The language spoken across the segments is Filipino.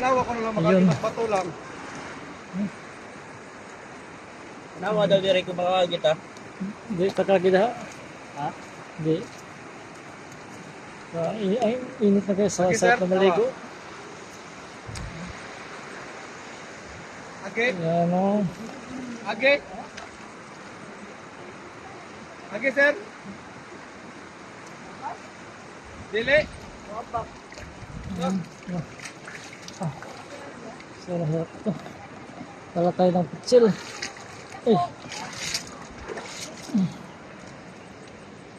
Tanawa ko na lang Ayun. makakitas bato lang. Nawa daw dire ko makakagit ha. Hindi, takagida. Ha? Hindi. Ah, i- ay, init na kayo sa Okay, sa sir. na maligo. Age, Yan o. age. Age, sir. Dili. Sarap sarap ito. Dala tayo ng pitsil. Ay.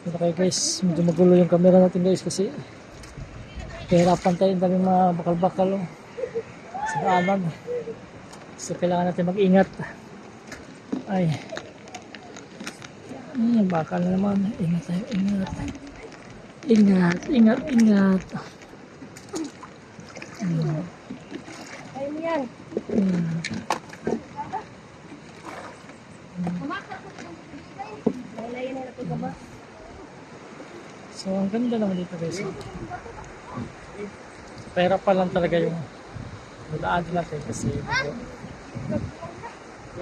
Ito kayo guys, medyo magulo yung camera natin guys kasi kahirapan tayo, ang daming mga bakal-bakal oh. sa daanan. So kailangan natin mag-ingat. Ay. Hmm, bakal na naman. Ingat tayo, ingat. Ingat, ingat, ingat. Hmm. Kaya mo yan. Hmm. Na gama. So, ang ganda naman dito guys. Pera pa lang talaga yung nadaan natin kasi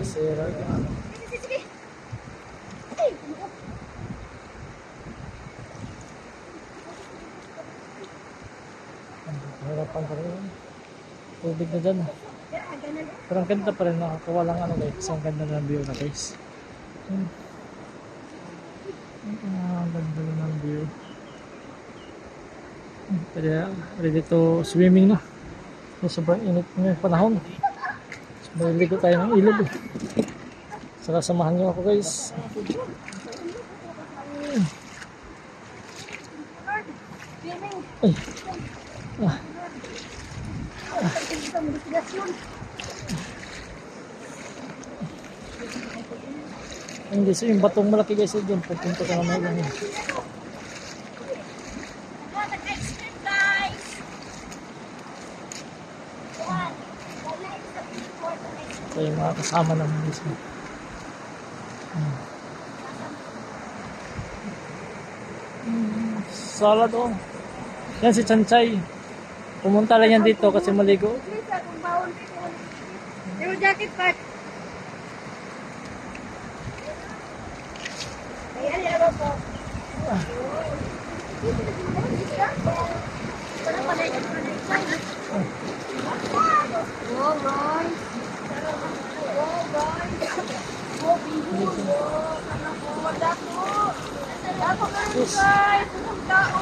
kasi harapan pa rin. Tubig na dyan. Pero ang ganda pa rin nakakawa lang ano guys. Ang ganda ng view na guys. Hmm. Ah, ganda ng view. Pwede ready to swimming na. Sobrang init ng panahon. So, maliligo tayo ng ilog. eh. Saka samahan niyo ako guys. Ay, Ito, investigasyon. Hindi so yung batong malaki guys yun. Pupunta ka naman lang yun. Ito yung mga kasama namin mismo. Hmm. Hmm, Salad oh. Yan si Chanchay. Pumunta lang yan dito kasi maligo. Please, akong bawon. Pero jacket pa. Ayan, yan po. Para panay ka panay ka. Oh, guys. Oh, guys. Oh, bihon. Oh, sana po. Wala po. Dapat nga, guys. Ang taon.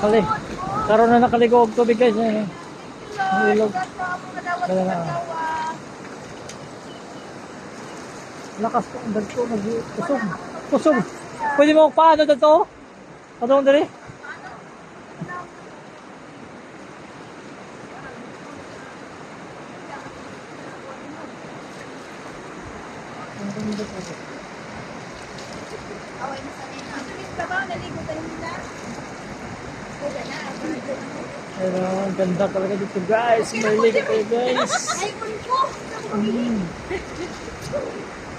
Kali. Karoon na nakaligo og tubig guys. Eh. Ang ilog. Dala na. Lakas ko. Ang dagko. Nag-kusog. Kusog. Pwede mo paano dito? Ano dali? Pero ang ganda talaga dito guys. Maligo kayo guys. Ay, ko. Mm.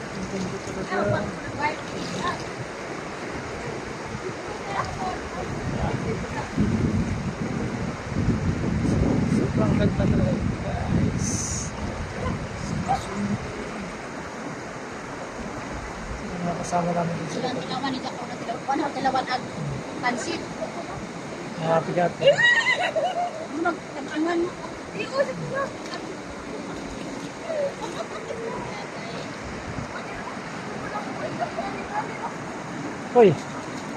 Ang ganda talaga. Ganda talaga dito guys. Mga kasama namin dito. Silang tilawan, hindi ako na tilawan. Ano, tilawan ag pansit. Mga pigat. Mag, nag-angan. Iyo, sige. Hoy!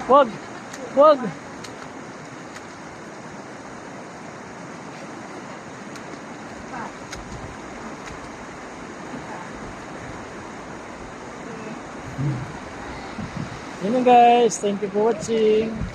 Wag! Wag! Yun guys. Thank you for watching.